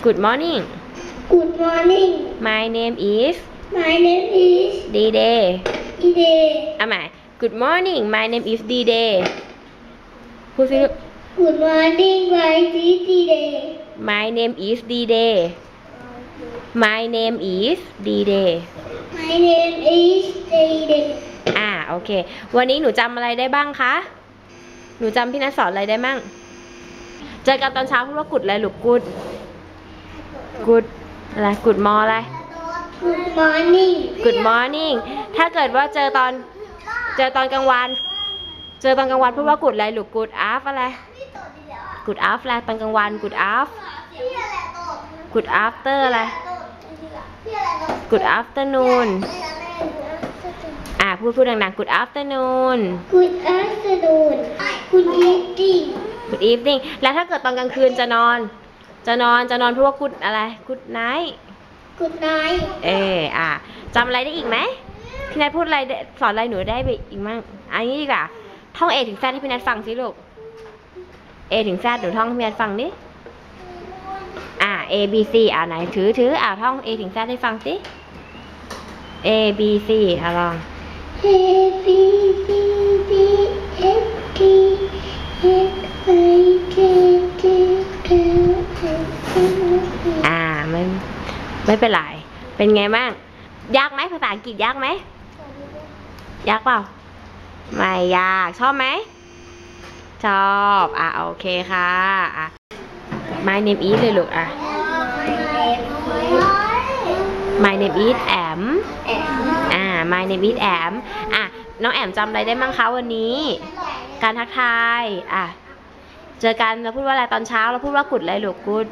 Good morning Good morning. My name is My name is D-Day Ide. เอาใหม่ Good morning My name is D-Day พูดสิลูก Good morning, my Ide. My name is D-Day My name is D-Day My name is Ide. อ่าโอเค วันนี้หนูจำอะไรได้บ้างคะ หนูจำพี่นัทสอนอะไรได้บ้างเจอกันตอนเช้าพูดว่ากุดอะไรลูกกุด กุดอะไรกุดมออะไร Good morning. Good morning ถ้าเกิดว่าเจอตอนเจอตอนกลางวัน เจอตอนกลางวันพูดว่ากุดอะไรลูกกุดอาฟอะไรกุดอาฟอะไรตอนกลางวันกุดอาฟกุดอาฟเตอร์อะไรกุดอาฟเตอร์นูนอ่าพูดพูดดังๆ Good afternoon Good afternoon. Good evening. Good evening แล้วถ้าเกิดตอนกลางคืนจะนอน จะนอนจะนอนพูดว่า Good อะไร Good night Good night. เอออะจำอะไรได้อีกไหมพี่นัทพูดอะไรได้สอนอะไรหนูได้ไปอีกมั่งอันนี้ดีกว่าท่อง A ถึง Z ให้พี่นัทฟังสิลูก A ถึง Z หนูท่องให้พี่นัทฟังดิอ่า A B C อ่าไหนถือถืออ่าท่อง A ถึง Z ให้ฟังสิ A B C อะลอง A B C ไม่เป็นไร เป็นไงบ้าง ยากไหมภาษาอังกฤษยากไหม ยากเปล่า ไม่ยาก ชอบไหม ชอบ อะโอเคค่ะอะ My name is เลยลูกอะ My name is แอมอ่า My name is แอมอะ น้องแอมจำอะไรได้มั้งคะวันนี้ การทักทาย อะ เจอกันเราพูดว่าอะไรตอนเช้าเราพูดว่ากุดอะไรลูกกุด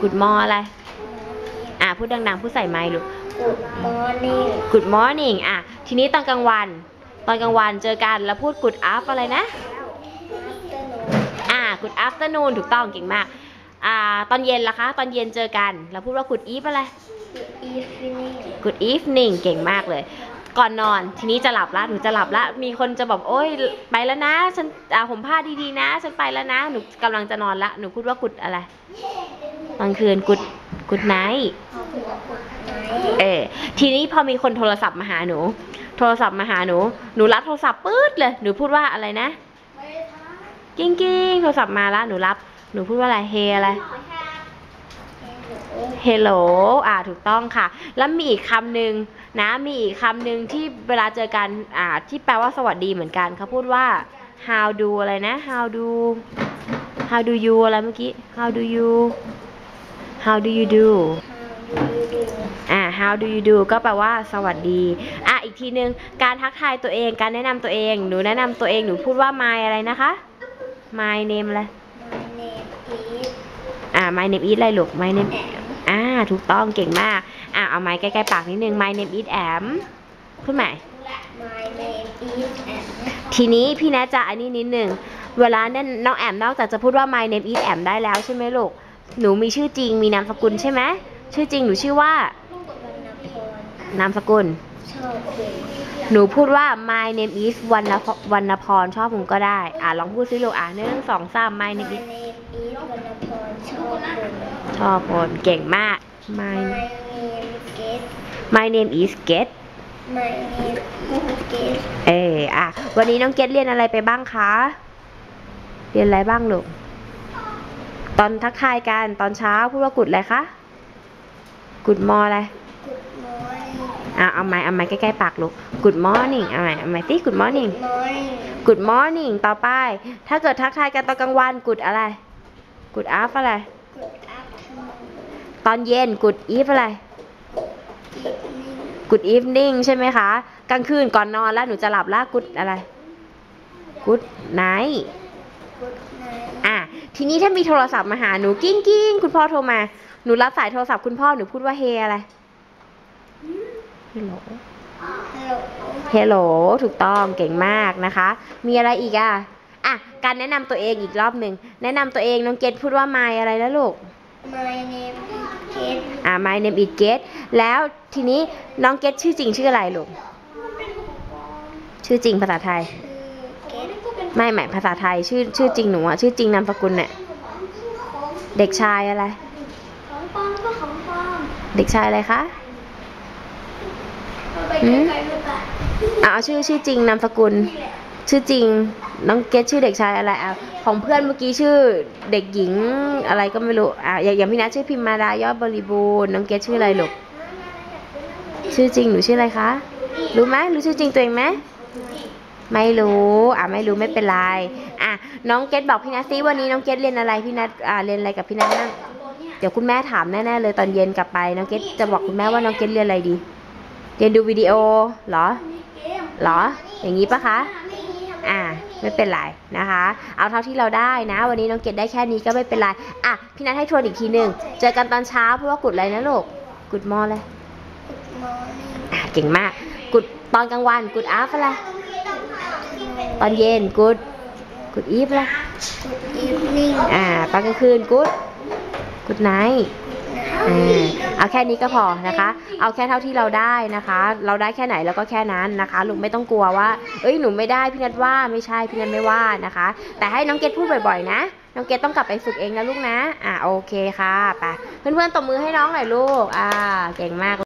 กุดมออะไร อะพูดดังๆพูดใส่ไมค์ลูก Good morning. Good morning อะทีนี้ตอนกลางวัน ตอนกลางวันเจอกันแล้วพูด Good after อะไรนะ อ่า Good afternoon ถูกต้องเก่งมาก อ่าตอนเย็นล่ะคะ ตอนเย็นเจอกันเราพูดว่า Good eve อะไร Good evening. Good evening เก่งมากเลย ก่อนนอน ทีนี้จะหลับละหนูจะหลับละ มีคนจะบอกโอ๊ยไปแล้วนะ ฉันอ่าผมผ้าดีๆนะ ฉันไปแล้วนะ หนูกำลังจะนอนละ หนูพูดว่า Good อะไรตอนคืน Good Good night เออทีนี้พอมีคนโทรศัพท์มาหาหนู โทรศัพท์มาหาหนู หนูรับโทรศัพท์ปื๊ดเลย หนูพูดว่าอะไรนะกิ้งกิ้งโทรศัพท์มาละหนูรับ หนูพูดว่าอะไรเฮอะไร Hello อ่า ถูกต้องค่ะ แล้วมีอีกคำหนึ่งนะ มีอีกคำหนึ่งที่เวลาเจอกัน อ่า ที่แปลว่าสวัสดีเหมือนกันเขาพูดว่า how do อะไรนะ how do how do you อะไรเมื่อกี้ how do you how do you do อ่า how do you do ก็แปลว่าสวัสดี อะ อีกทีนึงการทักทายตัวเอง การแนะนำตัวเอง หนูแนะนำตัวเอง หนูพูดว่า my อะไรนะคะ my name อะไร My name is อ่า my name is อะไรลูก my name อ่า ถูกต้อง เก่งมาก อ่าเอาไม้ใกล้ๆปากนิดนึง my name is แอมพูดใหม่ My name is Anne. ทีนี้พี่แนทจะอันนี้นิดนึง เวลาเนี่ยน้องแอมนอกจากจะพูดว่า my name is แอมได้แล้วใช่ไหมลูก หนูมีชื่อจริงมีนามสกุลใช่ไหมชื่อจริงหนูชื่อว่าวรรณพรนามสกุลชอบคุณหนูพูดว่า my name is วรรณพวรรณพรชอบผมก็ได้ อ่าลองพูดสิลูกอ่าหนึ่งสองสาม my name My is name is วรรณพรชอบคุณชอบผมเก่งมาก my My name is my name is Get My name is Get เอออะ วันนี้น้องเกดเรียนอะไรไปบ้างคะ เรียนอะไรบ้างลูก ตอนทักทายกันตอนเช้าพูดว่ากุดอะไรคะ กุดมออะไร Good morning อะเอาไม้เอาไม้ใกล้ๆปากลูก Good morning เอาไม้เอาไม้สิ Good morning Good morning Good morning ต่อไป ถ้าเกิดทักทายกันตอนกลางวัน Good อะไร Good af อะไร Good afternoon ตอนเย็น Good eve อะไร Evening Good evening ใช่ไหมคะ กลางคืนก่อนนอนแล้วหนูจะหลับแล้ว Good อะไร Good night Good night อะ ทีนี้ถ้ามีโทรศัพท์มาหาหนูกิ้งกิ้งคุณพ่อโทรมา หนูรับสายโทรศัพท์คุณพ่อหนูพูดว่าเฮอะไร Hello Hello Hello ถูกต้องเก่งมากนะคะ มีอะไรอีกอะอะการแนะนำตัวเองอีกรอบหนึ่งแนะนำตัวเองน้องเกดพูดว่า my อะไรนะลูก My name is Get อ่า my name is Get แล้วทีนี้น้องเกดชื่อจริงชื่ออะไรลูกชื่อจริงภาษาไทยคือ Get ไม่หมายภาษาไทยชื่อชื่อจริงหนูอะชื่อจริงนามสกุลเนี่ยเด็กชายอะไรของปลอมก็ของปลอมเด็กชายอะไรคะเอาไปหืมไกลๆหรือเปล่าอะเอาชื่อชื่อจริงนามสกุลนี่แหละชื่อจริงน้องเกดชื่อเด็กชายอะไรอะของเพื่อนเมื่อกี้ชื่อเด็กหญิงอะไรก็ไม่รู้อะอย่างอย่างพี่นัทชื่อพิมมารายอดบริบูรณ์น้องเกดชื่ออะไรลูกชื่อจริงหนูชื่ออะไรคะ รู้ไหมรู้ชื่อจริงตัวเองไหม ไม่รู้อะไม่รู้ไม่เป็นไรอะน้องเกดบอกพี่นัทซิวันนี้น้องเกดเรียนอะไรพี่นัทอ่าเรียนอะไรกับพี่นัทนั่งเดี๋ยวคุณแม่ถามแน่ๆเลยตอนเย็นกลับไปน้องเกดจะบอกคุณแม่ว่าน้องเกดเรียนอะไรดี เรียนดูวิดีโอเหรอมีเกมเหรอ อย่างนี้ปะคะไม่มีทำไมอ่าไม่เป็นไรนะคะ เอาเท่าที่เราได้นะ วันนี้น้องเกดได้แค่นี้ก็ไม่เป็นไรอะพี่นัทให้ทวนอีกทีหนึ่งเจอกันตอนเช้าเพราะว่ากุดอะไรนะลูกกุดมอเลยมอนิ่งอะเก่งมากกุดตอนกลางวันกุดอาฟอะไร ตอนเย็นกุดกุดอีฟอะไรอีฟนิ่งอ่าตอนกลางคืนกุดกุดไนท์อ่าเอาแค่นี้ก็พอนะคะ เอาแค่เท่าที่เราได้นะคะ เราได้แค่ไหนแล้วก็แค่นั้นนะคะลูกไม่ต้องกลัวว่า เอ้ยหนูไม่ได้พี่นัทว่าไม่ใช่พี่นัทไม่ว่านะคะ แต่ให้น้องเกดพูดบ่อยๆ นะ น้องเกดต้องกลับไปฝึกเองนะลูกนะ อ่าโอเคค่ะไปเพื่อนๆตบมือให้น้องหน่อยลูก อ่าเก่งมาก